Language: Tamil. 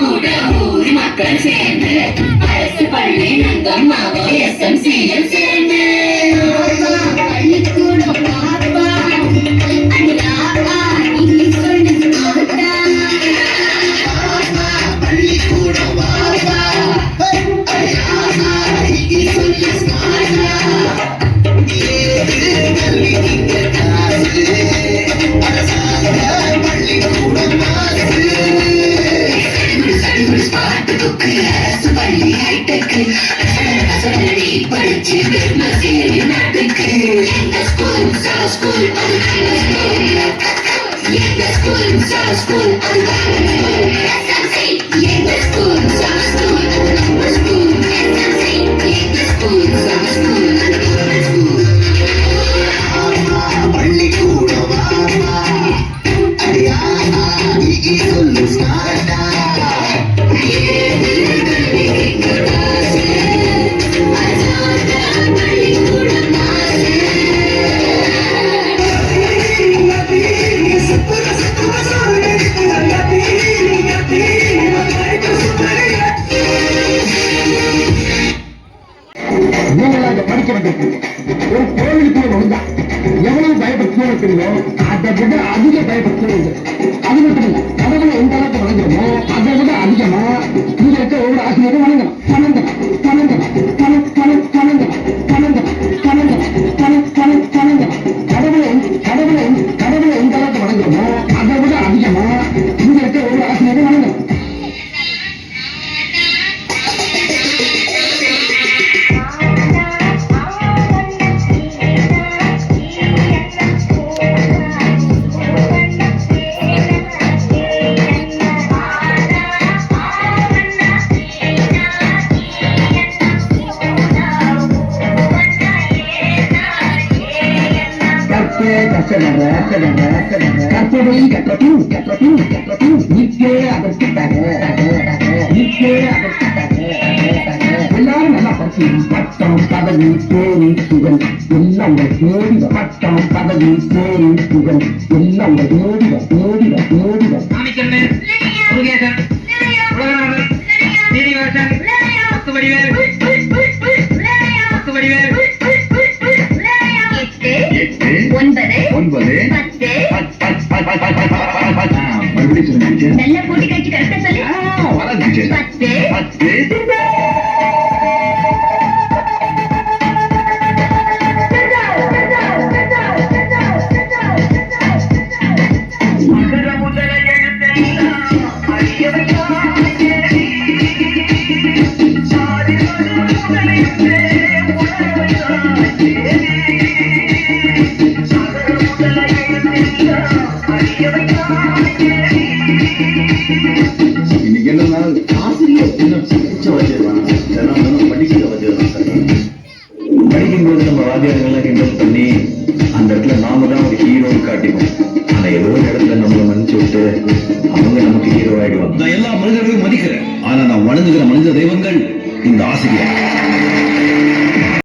கூட ஊர் மக்கள் சேர்ந்து அரசு பள்ளி நங்கம்மாவோ எஸ் எம் சேர்ந்து. பாட்டுக்கு அரசு பள்ளி ஹைடெக்கு அசரடி படிச்சு மசேரி நாட்டுக்கு எங்க ஸ்கூல் சால ஸ்கூல் அது நல்ல ஸ்கூல் எங்க ஸ்கூல் சால ஸ்கூல் அது நீங்களாக படிக்க வேண்டியது. ஒரு கோவிலுக்குள்ள நுழைஞ்சா எவ்வளவு பயப்படுத்தியோ அதை விட அதிக பயப்படுத்தியோ அது மட்டும் இல்ல கடவுளை எந்த அளவுக்கு வணங்குறோமோ அதை விட அதிகமா இங்க இருக்க ஒவ்வொரு ஆசிரியரும் வணங்கணும் வணங்கணும் வணங்கணும் எல்லாரும் நல்லா படிச்சு பட்டம் பதவி சேரி புகழ் எல்லாம் உங்க தேடிவ பட்டம் பதவி சேரி புகழ் எல்லாம் உங்க தேடிவ தேடிவ தேடிவ ராமச்சந்திரன் முருகேசன் உலகநாதன் சீனிவாசன் முத்துவடிவேல் ஒன்பது ஒன்பது பத்து மறுபடியும் சொல்லுங்க நல்ல போட்டி கட்சி கரெக்டா சொல்லு வராது பத்து பத்து மகர இன்னைக்கு என்ன ஆசிரியர் என்ன பிடிச்ச வச்சிருக்காங்க. தினம் படிக்கிற வச்சிருக்காங்க. படிக்கும்போது நம்ம வாத்தியார்கள்லாம் கிண்டல் பண்ணி அந்த இடத்துல நாம தான் ஒரு ஹீரோ காட்டிப்போம். ஆனா ஏதோ ஒரு இடத்துல நம்மளை மன்னிச்சு விட்டு அவங்க நமக்கு ஹீரோ ஆயிடுவாங்க. நான் எல்லா மனிதர்களையும் மதிக்கிறேன். ஆனா நான் வணங்குகிற மனித தெய்வங்கள் இந்த ஆசிரியர்.